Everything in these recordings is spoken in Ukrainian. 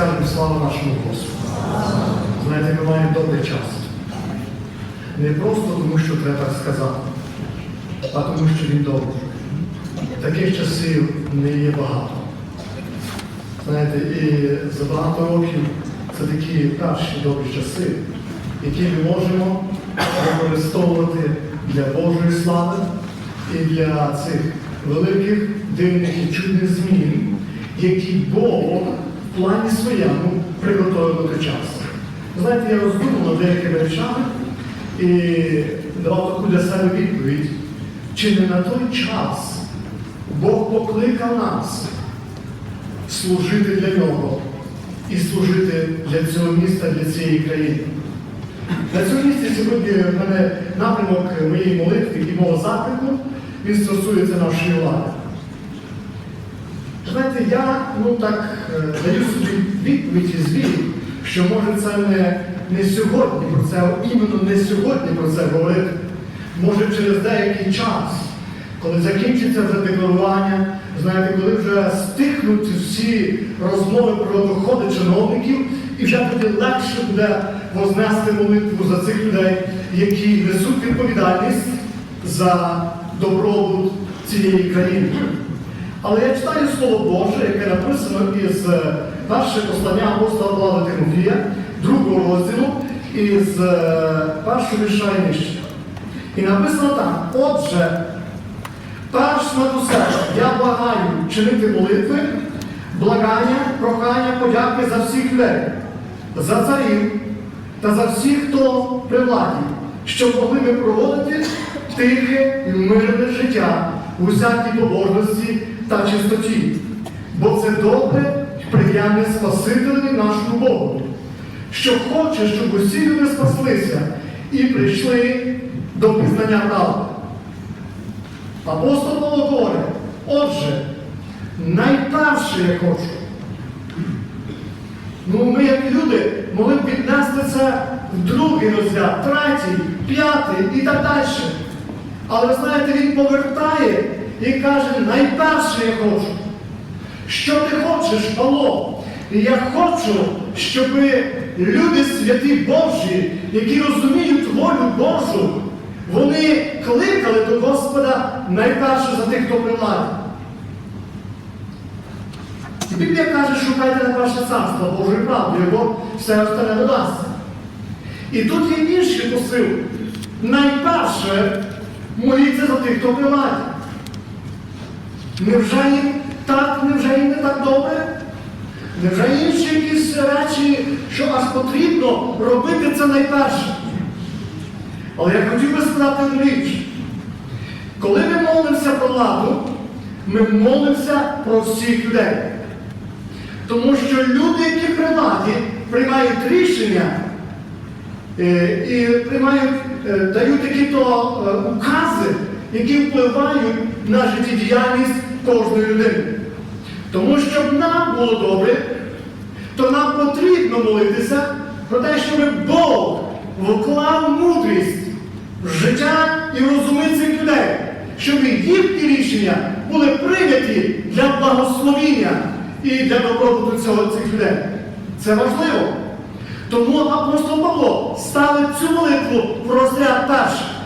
скажемо слава нашому Господу. Знаєте, ми маємо добрий час. Не просто тому, що треба так сказати, а тому, що він добрий. Таких часів не є багато. Знаєте, і за багато років це такі перші добрі часи, які ми можемо використовувати для Божої слави і для цих великих дивних і чудних змін, які Бог в плані своєму приготовив на той час. Знаєте, я роздумав над деякими речами і давав таку для себе відповідь, чи не на той час Бог покликав нас служити для нього і служити для цього міста, для цієї країни. На цьому місці сьогодні в мене напрямок моєї молитви і мого заклику, він стосується нашої влади. Знаєте, я ну так е, даю собі відповідь і звіт, що може це не, не сьогодні про це, іменно не сьогодні про це говорити. Може через деякий час, коли закінчиться вже декларування, знаєте, коли вже стихнуть всі розмови про доходи чиновників, і вже тоді легше буде вознести молитву за цих людей, які несуть відповідальність за добробут цієї країни. Але я читаю Слово Боже, яке написано із е, першого послання апостола Павла Тимофія, другого розділу, із е, першого вірша і. І написано там, отже, перш над усе я благаю чинити молитви, благання, прохання, подяки за всіх людей, за царів та за всіх, хто при владі, щоб могли ми проводити тихе і мирне життя у всякій побожності та чистоті. Бо це добре і приємне Спасителеві нашому Богу, що хоче, щоб усі люди спаслися і прийшли до пізнання правди. Апостол Павло говорить, отже, найперше я хочу. Ну, ми, як люди, могли б віднести це в другий розряд, третій, п'ятий і так далі. Але знаєте, він повертає і каже, найперше я хочу. Що ти хочеш, Павло? Я хочу, щоб люди святі Божі, які розуміють волю Божу, вони кликали до Господа найперше за тих, хто при. І Біблія каже, шукайте найперше царство Божої правди, його все остальне додасться. І тут є інший посил. Найперше моліться за тих, хто при. Невже їм так, невже їм не так добре? Невже інші якісь речі, що аж потрібно робити це найперше? Але я хотів би сказати річ. Коли ми молимося про владу, ми молимося про всіх людей. Тому що люди, які при владі, приймають рішення е, і приймають, е, дають такі-то е, укази, які впливають на життєдіяльність кожної людини. Тому щоб нам було добре, то нам потрібно молитися про те, щоб Бог вклав мудрість в життя і розуми цих людей, щоб їхні рішення були прийняті для благословіння і для добробуту цього цих людей. Це важливо. Тому апостол Павло ставить цю молитву в розряд перший.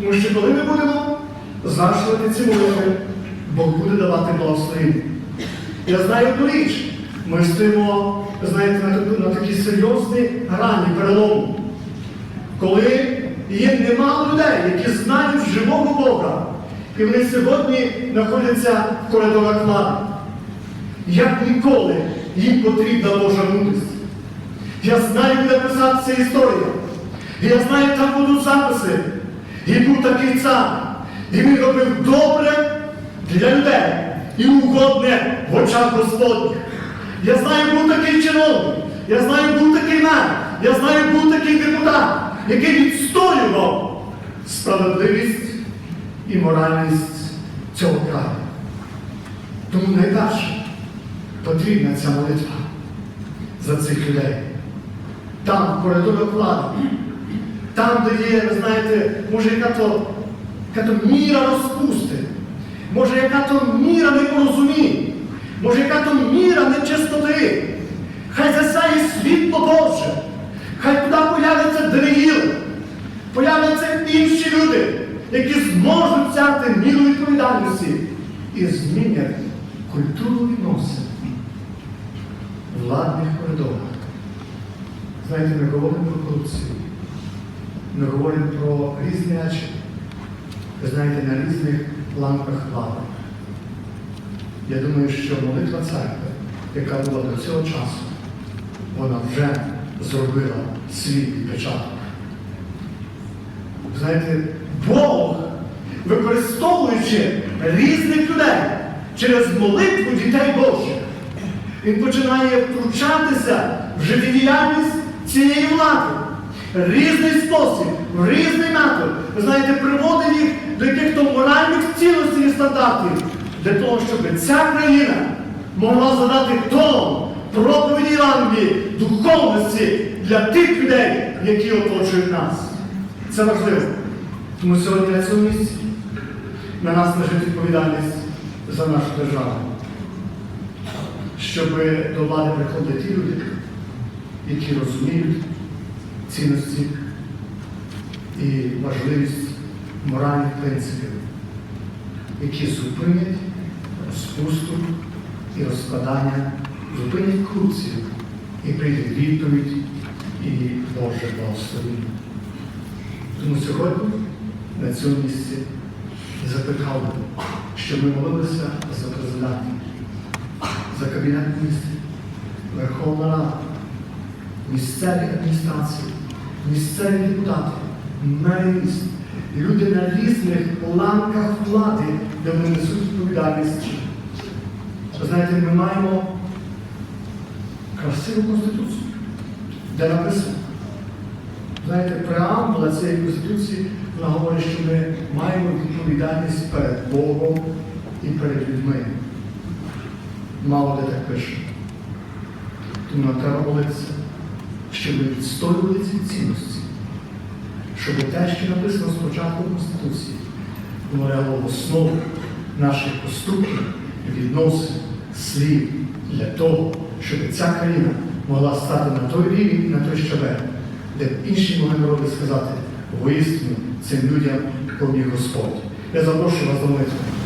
Тому що коли ми будемо звершувати ці молитви, Бог буде давати благословіння. Я знаю одну річ. Ми стоїмо, знаєте, на, таку- на такій серйозній грані перелому. Коли є немало людей, які знають живого Бога, і вони сьогодні знаходяться в коридорах влади. Як ніколи їм потрібна Божа мудрість. Я знаю, де писатися історія. Я знаю, там будуть записи. І був такий цар. І він робив добре для людей і угодне в очах Господніх. Я знаю, був такий чиновник. Я знаю, був такий мер. Я знаю, був такий депутат, який відстоював справедливість і моральність цього краю. Тому найперше потрібна ця молитва за цих людей. Там, в коридорах влади, там, де є, ви знаєте, може, яка то яка то міра розпусти, може, яка то міра непорозумінь, може, яка то міра нечистоти. Хай засяє світло Боже, хай туди появляться Даниїл, появляться інші люди, які зможуть взяти міру відповідальності і змінять культуру в владних коридорах. Знаєте, ми говоримо про корупцію ми говоримо про різні речі, ви знаєте, на різних ланках влади. Я думаю, що молитва церкви, яка була до цього часу, вона вже зробила свій відпечаток. Знаєте, Бог, використовуючи різних людей через молитву дітей Божих, Він починає втручатися в життєдіяльність цієї влади. Різний спосіб, різний метод. Ви знаєте, приводить їх до яких-то моральних цінностей і стандартів, для того, щоб ця країна могла задати тон проповіді Євангелії, духовності для тих людей, які оточують нас. Це важливо. Тому сьогодні на цьому місці на нас лежить відповідальність за нашу державу. Щоб до влади приходили ті люди, які розуміють цінності і важливість моральних принципів, які зупинять розпусту і розкладання, зупинять корупцію і прийде відповідь і Боже благословення. Тому сьогодні на цьому місці закликав би, щоб ми молилися за президента, за кабінет міністрів, Верховна Рада, місцеві адміністрації, місцеві депутати, мери люди на різних ланках влади, де вони несуть відповідальність. Знаєте, ми маємо красиву конституцію, де написано. Знаєте, преамбула цієї конституції вона говорить, що ми маємо відповідальність перед Богом і перед людьми. Мало де так пише. Тому треба молитися, щоб відстоювали ці цінності, щоб те, що написано спочатку в Конституції, в основу наших поступків, відносин, слів для того, щоб ця країна могла стати на той рівень, на той щабель, де інші могли народи сказати, воістину цим людям поміг Господь. Я запрошую вас до молитви.